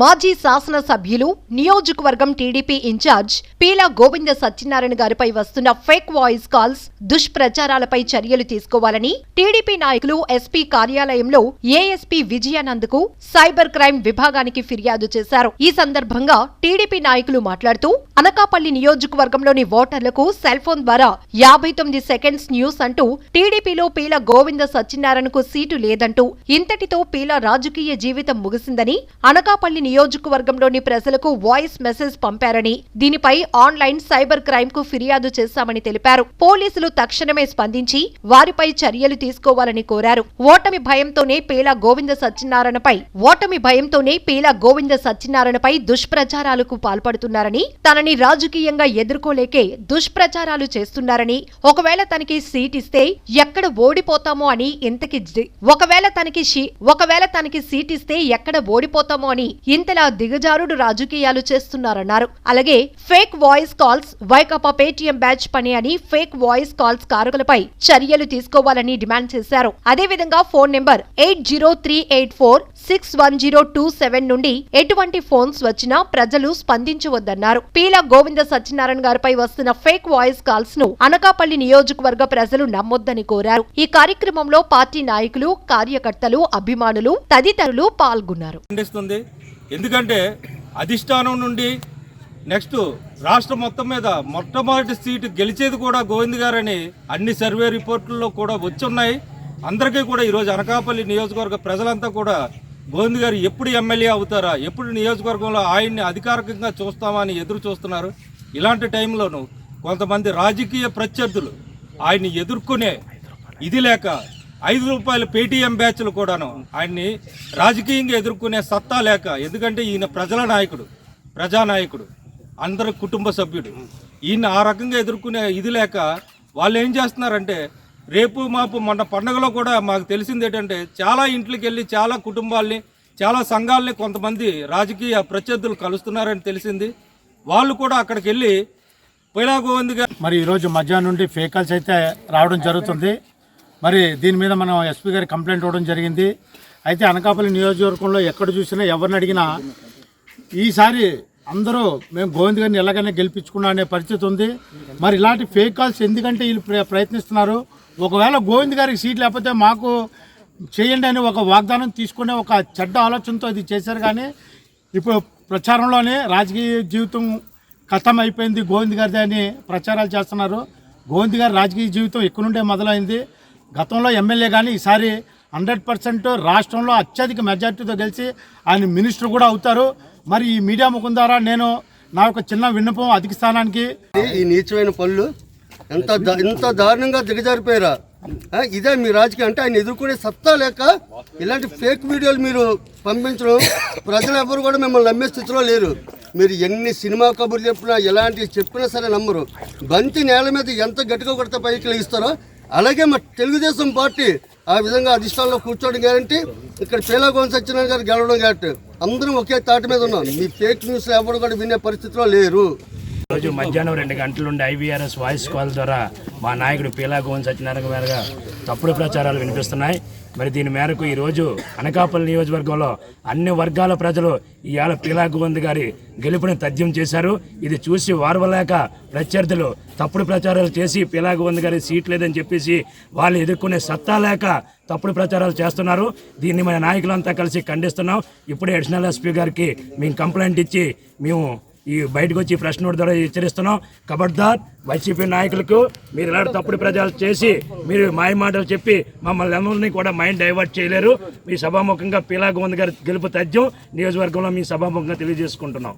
మాజీ శాసన సభ్యులు నియోజకవర్గం టీడీపీ ఇన్ఛార్జ్ పీలా గోవింద సత్యనారాయణ గారిపై వస్తున్న ఫేక్ వాయిస్ కాల్స్ దుష్ప్రచారాలపై చర్యలు తీసుకోవాలని టీడీపీ నాయకులు ఎస్పీ కార్యాలయంలో ఏఎస్పీ విజయానంద్కు సైబర్ క్రైమ్ విభాగానికి ఫిర్యాదు చేశారు. ఈ సందర్భంగా టీడీపీ నాయకులు మాట్లాడుతూ అనకాపల్లి నియోజకవర్గంలోని ఓటర్లకు సెల్ ఫోన్ ద్వారా యాభై తొమ్మిది సెకండ్స్ న్యూస్ అంటూ టీడీపీలో పీల గోవింద సత్యనారాయణకు సీటు లేదంటూ ఇంతటితో పీల రాజకీయ జీవితం ముగిసిందని అనకాపల్లి నియోజకవర్గంలోని ప్రజలకు వాయిస్ మెసేజ్ పంపారని దీనిపై ఆన్లైన్ సైబర్ క్రైమ్కు ఫిర్యాదు చేశామని తెలిపారు. పోలీసులు తక్షణమే స్పందించి వారిపై చర్యలు తీసుకోవాలని కోరారు. ఓటమి భయంతోనే పీల గోవింద సత్యనారాయణపై ఓటమి భయంతోనే పీల గోవింద సత్యనారాయణపై దుష్ప్రచారాలకు పాల్పడుతున్నారని తనని రాజకీయంగా ఎదుర్కోలేకే దుష్ప్రచారాలు చేస్తున్నారని ఒకవేళ తనకి సీట్ ఇస్తే ఎక్కడ ఓడిపోతామో అని ఇంతకి ఒకవేళ తనకి ఒకవేళ తనకి సీట్ ఇస్తే ఎక్కడ ఓడిపోతామో అని ఇంతలా దిగజారుడు రాజకీయాలు చేస్తున్నారన్నారు. అలాగే fake voice calls Vaikapa Paytm batch పని అని ఫేక్ వాయిస్ కాల్స్ కారకులపై చర్యలు తీసుకోవాలని డిమాండ్ చేశారు. అదేవిధంగా phone number eight zero three eight four six one zero two seven నుండి ఎటువంటి ఫోన్స్ వచ్చినా ప్రజలు స్పందించవద్దన్నారు. పీల గోవింద సత్యనారాయణ గారిపై వస్తున్న ఫేక్ వాయిస్ కాల్స్ను అనకాపల్లి నియోజకవర్గ ప్రజలు నమ్మొద్దని కోరారు. ఈ కార్యక్రమంలో పార్టీ నాయకులు కార్యకర్తలు అభిమానులు తదితరులు పాల్గొన్నారు. ఎందుకంటే అధిష్టానం నుండి నెక్స్ట్ రాష్ట్రం మొత్తం మీద మొట్టమొదటి సీటు గెలిచేది కూడా గోవింద్ గారని అన్ని సర్వే రిపోర్టుల్లో కూడా వచ్చి ఉన్నాయి అందరికీ కూడా ఈరోజు అనకాపల్లి నియోజకవర్గ ప్రజలంతా కూడా గోవింద్ గారు ఎప్పుడు ఎమ్మెల్యే అవుతారా ఎప్పుడు నియోజకవర్గంలో ఆయన్ని అధికారికంగా చూస్తామని ఎదురు చూస్తున్నారు. ఇలాంటి టైంలోనూ కొంతమంది రాజకీయ ప్రత్యర్థులు ఆయన్ని ఎదుర్కొనే ఇది లేక ఐదు రూపాయల పేటీఎం బ్యాచ్లు కూడాను ఆయన్ని రాజకీయంగా ఎదుర్కొనే సత్తా లేక ఎందుకంటే ఈయన ప్రజల నాయకుడు ప్రజానాయకుడు అందరి కుటుంబ సభ్యుడు. ఈయన ఆ రకంగా ఎదుర్కొనే ఇది లేక వాళ్ళు ఏం చేస్తున్నారంటే రేపు మాపు మొన్న పండగలో కూడా మాకు తెలిసింది ఏంటంటే చాలా ఇంట్లోకి వెళ్ళి చాలా కుటుంబాల్ని చాలా సంఘాలని కొంతమంది రాజకీయ ప్రత్యర్థులు కలుస్తున్నారని తెలిసింది. వాళ్ళు కూడా అక్కడికి వెళ్ళి పైలా గారు మరి ఈరోజు మధ్యాహ్నం నుండి ఫేకల్స్ అయితే రావడం జరుగుతుంది. మరి దీని మీద మనం ఎస్పీ గారి కంప్లైంట్ ఇవ్వడం జరిగింది. అయితే అనకాపల్లి నియోజకవర్గంలో ఎక్కడ చూసినా ఎవరిని అడిగినా ఈసారి అందరూ మేము గోవింద్ గారిని ఎలాగైనా గెలిపించుకున్నా అనే పరిస్థితి ఉంది. మరి ఇలాంటి ఫేక్ కాల్స్ ఎందుకంటే వీళ్ళు ప్ర- ప్రయత్నిస్తున్నారు. ఒకవేళ గోవింద్ గారికి సీట్ లేకపోతే మాకు చేయండి అని ఒక వాగ్దానం తీసుకునే ఒక చెడ్డ ఆలోచనతో ఇది చేశారు కానీ ఇప్పుడు ప్రచారంలోనే రాజకీయ జీవితం ఖతం అయిపోయింది గోవింద్ గారిది అని ప్రచారాలు చేస్తున్నారు. గోవింద్ గారి రాజకీయ జీవితం ఇక్కడ నుండే మొదలైంది. గతంలో ఎమ్మెల్యే కానీ ఈసారి హండ్రెడ్ పర్సెంట్ రాష్ట్రంలో అత్యధిక మెజార్టీతో గెలిచి ఆయన మినిస్టర్ కూడా అవుతారు. మరి ఈ మీడియా ముఖం ద్వారా నేను నా యొక్క చిన్న విన్నపం అధిక స్థానానికి. ఈ నీచమైన పనులు ఎంత ఎంత దారుణంగా దిగజారిపోయారా? ఇదే మీ రాజకీయం. అంటే ఆయన ఎదుర్కొనే సత్తా లేక ఇలాంటి ఫేక్ వీడియోలు మీరు పంపించడం ప్రజలు ఎవరు కూడా మిమ్మల్ని నమ్మే స్థితిలో లేరు. మీరు ఎన్ని సినిమా కబుర్లు చెప్పినా ఎలాంటివి చెప్పినా సరే నమ్మరు. బంతి నేల మీద ఎంత గట్టిగా కొడితే పైకి లేస్తారో అలాగే మా తెలుగుదేశం పార్టీ ఆ విధంగా అధిష్టానంలో కూర్చోవడం గ్యారంటీ ఇక్కడ పేలాగోన్ సత్యనారాయణ గారు గెలవడం గ్యారంటీ అందరం ఒకే తాటి మీద ఉన్నాం. మీ ఫేక్ న్యూస్ ఎవరు కూడా వినే పరిస్థితిలో లేరు. రోజు మధ్యాహ్నం రెండు గంటల నుండి ఐవీఆర్ఎస్ వాయిస్ కాల్ ద్వారా మా నాయకుడు పీలా గోవన్ సత్యనారాయణ మేరగా తప్పుడు ప్రచారాలు వినిపిస్తున్నాయి. మరి దీని మేరకు ఈరోజు అనకాపల్లి నియోజకవర్గంలో అన్ని వర్గాల ప్రజలు ఇవాళ పీలా గోవింద్ గారి గెలుపుని తథ్యం చేశారు. ఇది చూసి వారవలేక ప్రత్యర్థులు తప్పుడు ప్రచారాలు చేసి పీలా గోవింద్ గారి సీట్ లేదని చెప్పేసి వాళ్ళు ఎదుర్కొనే సత్తా లేక తప్పుడు ప్రచారాలు చేస్తున్నారు. దీన్ని మన నాయకులంతా కలిసి ఖండిస్తున్నాం. ఇప్పుడే అడిషనల్ ఎస్పీ గారికి మేము కంప్లైంట్ ఇచ్చి మేము ఈ బయటకు వచ్చి ప్రశ్న నోట్ ద్వారా హెచ్చరిస్తున్నాం. కబడ్దార్ వైసీపీ నాయకులకు మీరు ఇలాంటి తప్పుడు ప్రజలు చేసి మీరు మాయ మాటలు చెప్పి మమ్మల్ని అందరినీ కూడా మైండ్ డైవర్ట్ చేయలేరు. మీ సభాముఖంగా పీలా గోవింద్ గారి గెలుపు తథ్యం నియోజకవర్గంలో మీ సభాముఖంగా తెలియజేసుకుంటున్నాం.